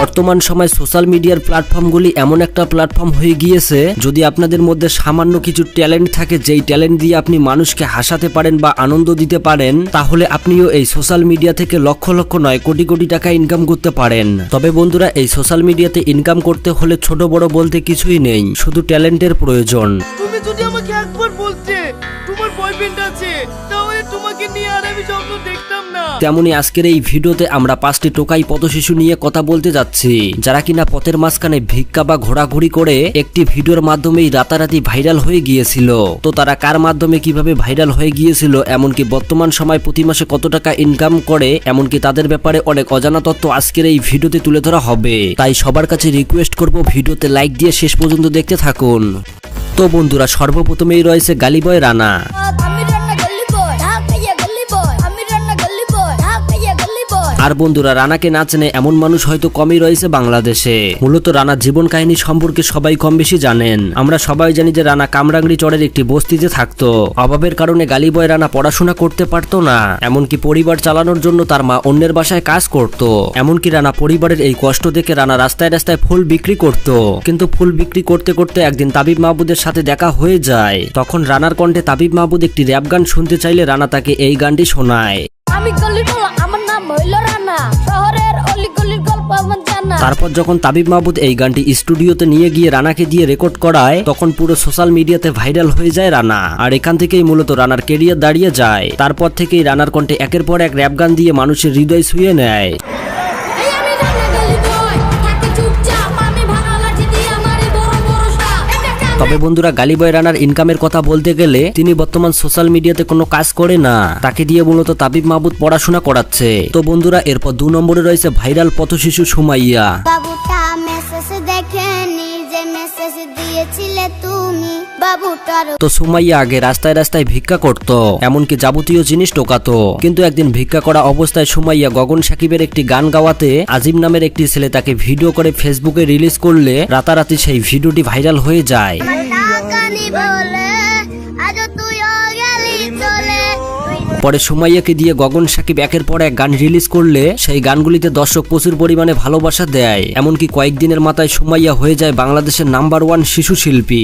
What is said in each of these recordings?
বর্তমান সময় সোশ্যাল মিডিয়ার প্ল্যাটফর্মগুলি এমন একটা প্ল্যাটফর্ম হয়ে গিয়েছে, যদি আপনাদের মধ্যে সামান্য কিছু ট্যালেন্ট থাকে, যেই ট্যালেন্ট দিয়ে আপনি মানুষকে হাসাতে পারেন বা আনন্দ দিতে পারেন, তাহলে আপনিও এই সোশ্যাল মিডিয়া থেকে লক্ষ লক্ষ নয়, কোটি কোটি টাকা ইনকাম করতে পারেন। তবে বন্ধুরা, এই সোশ্যাল মিডিয়াতে ইনকাম করতে হলে ছোট বড় বলতে কিছুই নেই, শুধু ট্যালেন্টের প্রয়োজন। যদি আমাকে একবার বলতে তোমার বয়ফ্রেন্ড আছে, তাহলে তোমাকে নিয়ে আর আমি স্বপ্ন দেখতাম না। তেমনি আজকের এই ভিডিওতে আমরা পাঁচটি টোকাই পথশিশু নিয়ে কথা বলতে যাচ্ছি, যারা কিনা পথের মাঝখানে ভিক্ষা বা ঘোরাঘুরি করে একটি ভিডিওর মাধ্যমেই রাতারাতি ভাইরাল হয়ে গিয়েছিল। তো তারা কার মাধ্যমে কীভাবে ভাইরাল হয়ে গিয়েছিল, এমনকি বর্তমান সময় প্রতি মাসে কত টাকা ইনকাম করে, এমনকি তাদের ব্যাপারে অনেক অজানা তথ্য আজকের এই ভিডিওতে তুলে ধরা হবে। তাই সবার কাছে রিকোয়েস্ট করব ভিডিওতে লাইক দিয়ে শেষ পর্যন্ত দেখতে থাকুন। তো বন্ধুরা সর্বপ্রথমেই রয়েছে গালিবয় রানা। আর বন্ধুরা, রানাকে না চেনে এমন মানুষ হয়তো কমই রয়েছে বাংলাদেশে। মূলত রানার জীবন কাহিনী সম্পর্কে সবাই কম বেশি জানেন। আমরা সবাই জানি যে রানা কামরাঙ্গি চরের একটি বস্তিতে থাকতো। অভাবের কারণে গালিবয় রানা পড়াশোনা করতে পারতো না। এমনকি পরিবার চালানোর জন্য তার মা অন্যের বাসায় কাজ করত। এমনকি রানা পরিবারের এই কষ্ট দেখে রানা রাস্তায় রাস্তায় ফুল বিক্রি করত। কিন্তু ফুল বিক্রি করতে করতে একদিন তাবিব মাহবুদের সাথে দেখা হয়ে যায়। তখন রানার কণ্ঠে তাবিব মাহবুদ একটি র্যাপ গান শুনতে চাইলে রানা তাকে এই গানটি শোনায়। আমি তারপর যখন তাবিব মাহবুদ এই গানটি স্টুডিওতে নিয়ে গিয়ে রানাকে দিয়ে রেকর্ড করায়, তখন পুরো সোশ্যাল মিডিয়াতে ভাইরাল হয়ে যায় রানা। আর এখান থেকেই মূলত রানার কেরিয়ার দাঁড়িয়ে যায়। তারপর থেকেই রানার কণ্ঠে একের পর এক র্যাপ গান দিয়ে মানুষের হৃদয় ছুঁয়ে নেয়। তবে বন্ধুরা গালিবয় রানার ইনকামের কথা বলতে গেলে তিনি বর্তমান সোশ্যাল মিডিয়াতে কোনো কাজ করে না। তাকে দিয়ে মূলত তাবিব মাহবুদ পড়াশোনা করাচ্ছে। তো বন্ধুরা, এরপর দু নম্বরে রয়েছে ভাইরাল পথশিশু সুমাইয়া। তো সুমাইয়া আগে রাস্তায় রাস্তায় ভিক্ষা করত, এমনকি যাবতীয় জিনিস টোকাতো কিন্তু একদিন ভিক্ষা করা অবস্থায় সুমাইয়া গগন সাকিবের একটি গান গাওয়াতে আজিম নামের একটি ছেলে তাকে ভিডিও করে ফেসবুকে রিলিজ করলে রাতারাতি সেই ভিডিওটি ভাইরাল হয়ে যায়। পরে সুমাইয়াকে দিয়ে গগন সাকিব একের পর এক গান রিলিজ করলে সেই গানগুলিতে দর্শক প্রচুর পরিমাণে ভালোবাসা দেয়। এমনকি কয়েকদিনের মাথায় সুমাইয়া হয়ে যায় বাংলাদেশের নাম্বার ওয়ান শিশু শিল্পী।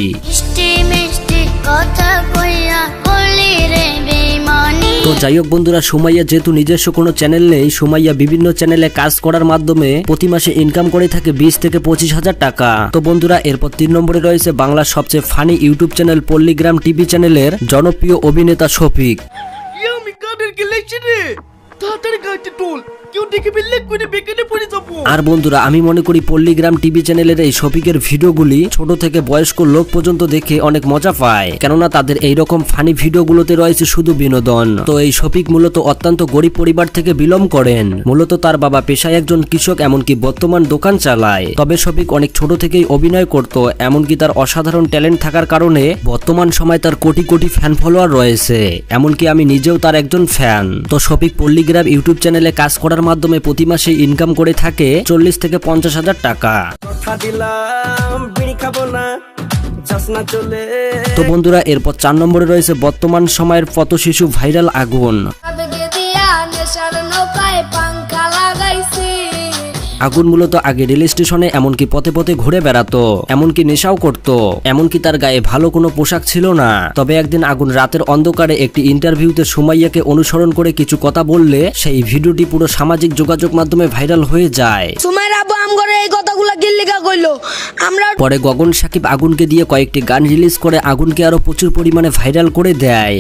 যাই হোক বন্ধুরা, সুমাইয়া যেহেতু নিজস্ব কোনো চ্যানেল নেই, সুমাইয়া বিভিন্ন চ্যানেলে কাজ করার মাধ্যমে প্রতি মাসে ইনকাম করে থাকে বিশ থেকে পঁচিশ হাজার টাকা। তো বন্ধুরা, এরপর তিন নম্বরে রয়েছে বাংলার সবচেয়ে funny YouTube channel Palligram TV চ্যানেলের জনপ্রিয় অভিনেতা শফিক। তাড়াতাড়ি গাড়িতে টোল কেউ দেখে ফেললে পড়ে যাব। আর বন্ধুরা, আমি মনে করি পল্লিগ্রাম টিভি চ্যানেলের এই শফিকের ভিডিওগুলি ছোট থেকে বয়স্ক লোক পর্যন্ত দেখে অনেক মজা পায়। কেননা তাদের এই রকম ফানি ভিডিওগুলোতে রয়েছে শুধু বিনোদন। তো এই শফিক মূলত অত্যন্ত গরিব পরিবার থেকে বিলম করেন। মূলত তার বাবা পেশায় একজন কৃষক, এমনকি বর্তমান দোকান চালায়। তবে শফিক অনেক ছোট থেকেই অভিনয় করত, এমনকি তার অসাধারণ ট্যালেন্ট থাকার কারণে বর্তমান সময় তার কোটি কোটি ফ্যান ফলোয়ার রয়েছে। এমনকি আমি নিজেও তার একজন ফ্যান তো শফিক পল্লিগ্রাম ইউটিউব চ্যানেলে কাজ করার মাধ্যমে প্রতি মাসে ইনকাম করে থাকে চল্লিশ থেকে পঞ্চাশ হাজার টাকা। তো বন্ধুরা এরপর চার নম্বরে রয়েছে বর্তমান সময়ের পথ শিশু ভাইরাল আগুন। আগুন মূলত আগে রেল স্টেশনে এমনকি পথে পথে ঘুরে বেড়াতো এমনকি নেশাও করত এমনকি তার গায়ে ভালো কোনো পোশাক ছিল না। তবে একদিন আগুন রাতের অন্ধকারে একটি ইন্টারভিউতে সুমাইয়াকে অনুসরণ করে কিছু কথা বললে সেই ভিডিওটি পুরো সামাজিক যোগাযোগ মাধ্যমে ভাইরাল হয়ে যায়। এই কথাগুলো গিল্লিকা কইলো? আমরা পরে গগন সাকিব আগুনকে দিয়ে কয়েকটি গান রিলিজ করে আগুনকে আরও প্রচুর পরিমাণে ভাইরাল করে দেয়।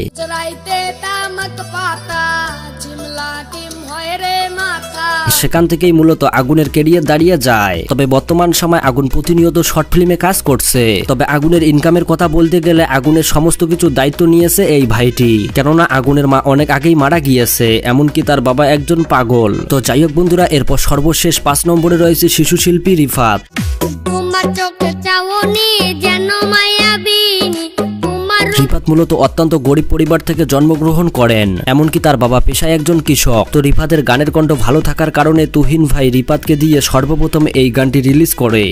সেখান থেকেই মূলত আগুনের কেরিয়ার দাঁড়িয়ে যায়। তবে বর্তমান সময় আগুন প্রতিনিয়ত শর্ট ফিল্মে কাজ করছে। তবে আগুনের ইনকামের কথা বলতে গেলে আগুনের সমস্ত কিছু দায়িত্ব নিয়েছে এই ভাইটি। কেননা আগুনের মা অনেক আগেই মারা গিয়েছে, এমনকি তার বাবা একজন পাগল। তো যাই হোক বন্ধুরা, এরপর সর্বশেষ পাঁচ নম্বরে রয়েছে শিশু শিল্পী রিফাত। যেন মূলত অত্যন্ত গরিব পরিবার থেকে জন্মগ্রহণ করেন। এমনকি তার বাবা পেশায় একজন কৃষক। তো রিফাতের গানের কণ্ঠ ভালো থাকার কারণে তুহিন ভাই রিফাতকে দিয়ে সর্বপ্রথম এই গানটি রিলিজ করে।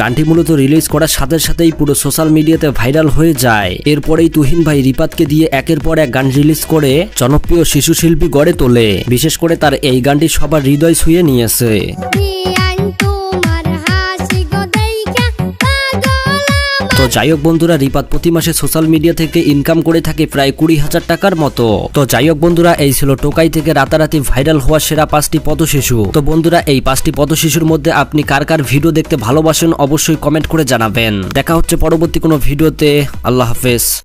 গানটি মূলত রিলিজ করার সাথে সাথেই পুরো সোশ্যাল মিডিয়াতে ভাইরাল হয়ে যায়। এরপরেই তুহিন ভাই রিপাতকে দিয়ে একের পর এক গান রিলিজ করে জনপ্রিয় শিশু শিল্পী গড়ে তোলে। বিশেষ করে তার এই গানটি সবার হৃদয় ছুঁয়ে নিয়েছে। যাই হোক বন্ধুরা, রিপাত প্রতি মাসে সোশ্যাল মিডিয়া থেকে ইনকাম করে থাকে প্রায় কুড়ি হাজার টাকার মতো। তো যাই হোক বন্ধুরা, এই ছিল টোকাই থেকে রাতারাতি ভাইরাল হওয়া সেরা পাঁচটি পদশিশু। তো বন্ধুরা, এই পাঁচটি পদশিশুর মধ্যে আপনি কার কার ভিডিও দেখতে ভালোবাসেন অবশ্যই কমেন্ট করে জানাবেন। দেখা হচ্ছে পরবর্তী কোনো ভিডিওতে। আল্লাহ হাফেজ।